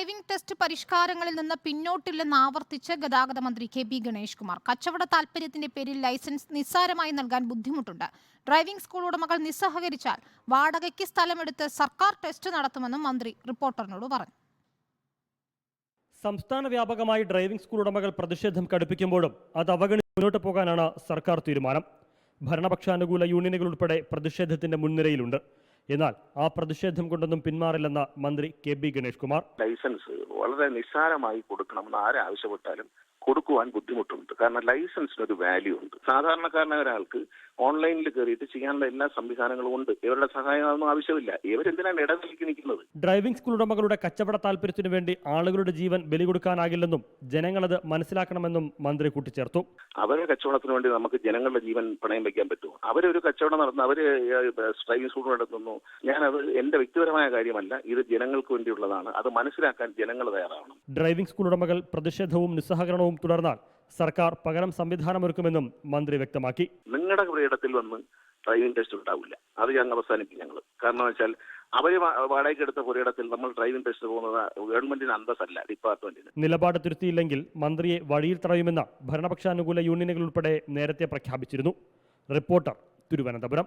Driving test പരിഷ്കാരങ്ങളിൽ നിന്ന് പിന്നോട്ടില്ലെന്ന് ആവർത്തിച്ച് ഗതാഗത മന്ത്രി കെ പി ഗണേഷ് കുമാർ കച്ചവട താൽപര്യത്തിന്റെ പേരിൽ ലൈസൻസ് നിസ്സാരമായി നൽകാൻ ബുദ്ധിമുട്ടുണ്ട്. ഡ്രൈവിംഗ് സ്കൂൾ ഉടമകൾ നിസ്സഹകരിച്ചാൽ വാടകയ്ക്ക് സ്ഥലമെടുത്ത് സർക്കാർ ടെസ്റ്റ് നടത്തുമെന്നും മന്ത്രി റിപ്പോർട്ടറിനോട് പറഞ്ഞു. സംസ്ഥാന വ്യാപകമായി ഡ്രൈവിംഗ് സ്കൂൾ ഉടമകൾ പ്രതിഷേധം കടുപ്പിക്കുമ്പോഴും അത് അവഗണിച്ച് മുന്നോട്ട് പോകാനാണ് സർക്കാർ തീരുമാനം. ഭരണപക്ഷാനുകൂല യൂണിയനുകൾ ഉൾപ്പെടെ പ്രതിഷേധത്തിന്റെ മുൻനിരയിലുണ്ട്. എന്നാൽ ആ പ്രതിഷേധം കൊണ്ടൊന്നും പിന്മാറില്ലെന്ന മന്ത്രി K B Ganesh Kumar licence വളരെ നിസ്സാരമായി കൊടുക്കണമെന്ന് ആരാവശ്യപ്പെട്ടാലും കൊടുക്കുവാൻ ബുദ്ധിമുട്ടുണ്ട്. കാരണം ലൈസൻസിന് ഒരു വാല്യൂ ഉണ്ട്. സാധാരണക്കാരനായ ഒരാൾക്ക് ഓൺലൈനിൽ കയറിയിട്ട് ചെയ്യാനുള്ള എല്ലാ സംവിധാനങ്ങളും ഉണ്ട്. ഇവരുടെ സഹായമൊന്നും ആവശ്യമില്ല. ഇവരെന്തിനാണ് ഇടനിലയ്ക്ക് നിൽക്കുന്നത്? ഡ്രൈവിംഗ് സ്കൂൾ ഉടമകളുടെ കച്ചവട താൽപര്യത്തിനു വേണ്ടി ആളുകളുടെ ജീവൻ ബലി കൊടുക്കാനാകില്ലെന്നും ജനങ്ങളത് മനസ്സിലാക്കണമെന്നും മന്ത്രി കൂട്ടിച്ചേർത്തു. അവരുടെ കച്ചവടത്തിന് വേണ്ടി നമുക്ക് ജനങ്ങളുടെ ജീവൻ പണയം വെക്കാൻ പറ്റുമോ? അവരൊരു കച്ചവടം നടത്തുന്നു അവർ ഡ്രൈവിംഗ് സ്കൂൾ നടത്തുന്നു. ഞാനത് എന്റെ വ്യക്തിപരമായ കാര്യമല്ല ഇത് ജനങ്ങൾക്ക് വേണ്ടിയുള്ളതാണ്. അത് മനസ്സിലാക്കാൻ ജനങ്ങൾ തയ്യാറാവണം. ഡ്രൈവിംഗ് സ്കൂൾ ഉടമകൾ പ്രതിഷേധവും നിസ്സഹകരണവും തുടർന്നാൽ സർക്കാർ പകരം സംവിധാനമൊരുക്കുമെന്നും മന്ത്രി വ്യക്തമാക്കി. നിങ്ങളുടെ ഇടത്തിൽ വന്ന് ഡ്രൈവിംഗ് ടെസ്റ്റ് ഉണ്ടാവില്ല. അത് ഞങ്ങൾ അവസാനിപ്പിക്കും ഞങ്ങൾ കാരണം വെച്ചാൽ അവർ വാടകയ്ക്ക് എടുത്ത പുരയിടത്തിൽ നമ്മൾ ഡ്രൈവിംഗ് ടെസ്റ്റ് പോകുന്നത് ഗവൺമെന്റിന് അന്തസ്സല്ല ഡിപ്പാർട്ട്മെന്റിന്. നിലപാട് തിരുത്തിയില്ലെങ്കിൽ മന്ത്രിയെ വഴിയിൽ തടയുമെന്ന് ഭരണപക്ഷാനുകൂല യൂണിയനുകൾ ഉൾപ്പെടെ നേരത്തെ പ്രഖ്യാപിച്ചിരുന്നു. റിപ്പോർട്ടർ തിരുവനന്തപുരം.